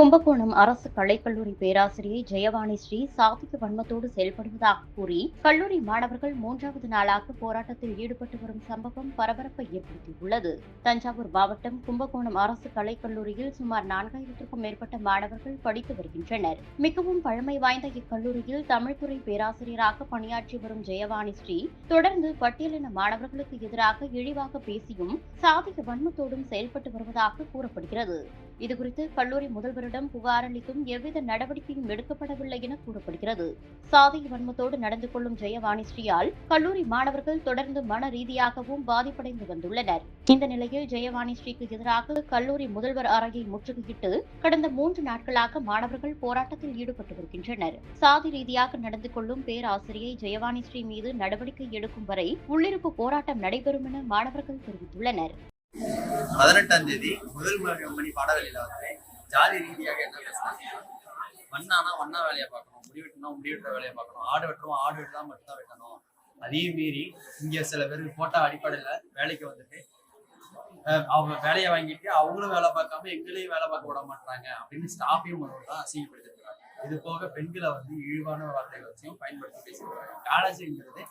கும்பகோணம் அரசு கலைக்கல்லூரி பேராசிரியை ஜெயவாணி ஸ்ரீ சாதிக்க வன்மத்தோடு செயல்படுவதாக கூறி கல்லூரி மாணவர்கள் மூன்றாவது நாளாக போராட்டத்தில் ஈடுபட்டு வரும் சம்பவம் பரபரப்பை ஏற்படுத்தியுள்ளது. தஞ்சாவூர் மாவட்டம் கும்பகோணம் அரசு கலைக்கல்லூரியில் சுமார் நான்காயிரத்திற்கும் மேற்பட்ட மாணவர்கள் படித்து வருகின்றனர். மிகவும் பழமை வாய்ந்த இக்கல்லூரியில் தமிழ்துறை பேராசிரியராக பணியாற்றி வரும் ஜெயவாணி ஸ்ரீ தொடர்ந்து பட்டியலின மாணவர்களுக்கு எதிராக இழிவாக பேசியும் சாதிக வன்மத்தோடும் செயல்பட்டு வருவதாக கூறப்படுகிறது. இதுகுறித்து கல்லூரி முதல்வரிடம் புகார் அளித்தும் எவ்வித நடவடிக்கையும் எடுக்கப்படவில்லை என கூறப்படுகிறது. சாதிய வன்மத்தோடு நடந்து கொள்ளும் ஜெயவாணி ஸ்ரீயால் கல்லூரி மாணவர்கள் தொடர்ந்து மன ரீதியாகவும் பாதிப்படைந்து வந்துள்ளனர். இந்த நிலையில் ஜெயவாணி ஸ்ரீக்கு எதிராக கல்லூரி முதல்வர் அறையை முற்றுகையிட்டு கடந்த மூன்று நாட்களாக மாணவர்கள் போராட்டத்தில் ஈடுபட்டு வருகின்றனர். சாதி ரீதியாக நடந்து கொள்ளும் பேராசிரியை ஜெயவாணி ஸ்ரீ மீது நடவடிக்கை எடுக்கும் வரை உள்ளிருப்பு போராட்டம் நடைபெறும் என மாணவர்கள் தெரிவித்துள்ளனர். பதினெட்டாம் தேதி முதல் ம- மணி பாடவெளியில வந்து ஜாதி ரீதியாக என்ன பேசுறாங்க வண்ணானா வண்ணா வேலையை பார்க்கணும் முடி வெட்டணும் முடி வெட்டுற வேலையை பார்க்கணும் ஆடு வெட்டுறோம் ஆடு வெட்டலாம் மட்டும் தான் வெட்டணும். அதையும் மீறி இங்க சில பேர் போட்டா அடிப்படையில வேலைக்கு வந்துட்டு அஹ், அவங்க வேலையை வாங்கிட்டு அவங்களும் வேலை பார்க்காம எங்களையும் வேலை பார்க்க விட மாட்டாங்க அப்படின்னு ஸ்டாஃபையும் தான் அசிங்கப்படுத்திருக்காங்க. இது போக பெண்களை வந்து இழிவான வார்த்தைகள் வச்சும் பயன்படுத்தி பேசியிருக்காங்க காலேஜுங்கிறது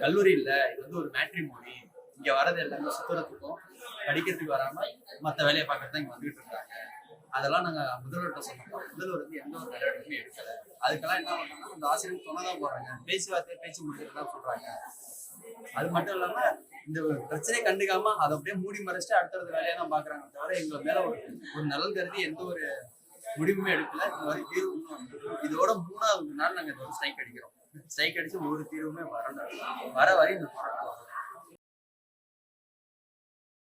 கல்லூரி இல்லை இது வந்து ஒரு மேட்ரிமோனி இங்க வரது எல்லாமே சுத்துறதுக்கும் படிக்கிறதுக்கு வராம மத்த வேலையை பார்க்கறது இங்க வந்துட்டு இருக்காங்க. அதெல்லாம் நாங்க முதல்வர்கிட்ட சொன்னோம். முதல்வர் வந்து எந்த ஒரு நடவடிக்கையும் எடுக்கல. அதுக்கெல்லாம் என்ன பண்ணாங்கன்னா அந்த ஆசிரியர் சொன்னதான் போறாங்க பேச்சுவார்த்தை பேச்சு முடிக்கிறது தான் சொல்றாங்க. அது மட்டும் இல்லாம இந்த ஒரு பிரச்சனையை கண்டுக்காம அதை அப்படியே மூடி மறைச்சிட்டு அடுத்தடுத்த வேலையை தான் பாக்குறாங்க தவிர எங்களை மேல ஒரு ஒரு நலன் கருதி எந்த ஒரு முடிவுமே எடுக்கல. இந்த மாதிரி தீர்வு இதோட மூணாவது நாள் நாங்க இந்த ஸ்ட்ரைக் அடிக்கிறோம். ஸ்ட்ரைக் அடிச்சு ஒரு தீர்வுமே வரணும் வர வரை இந்த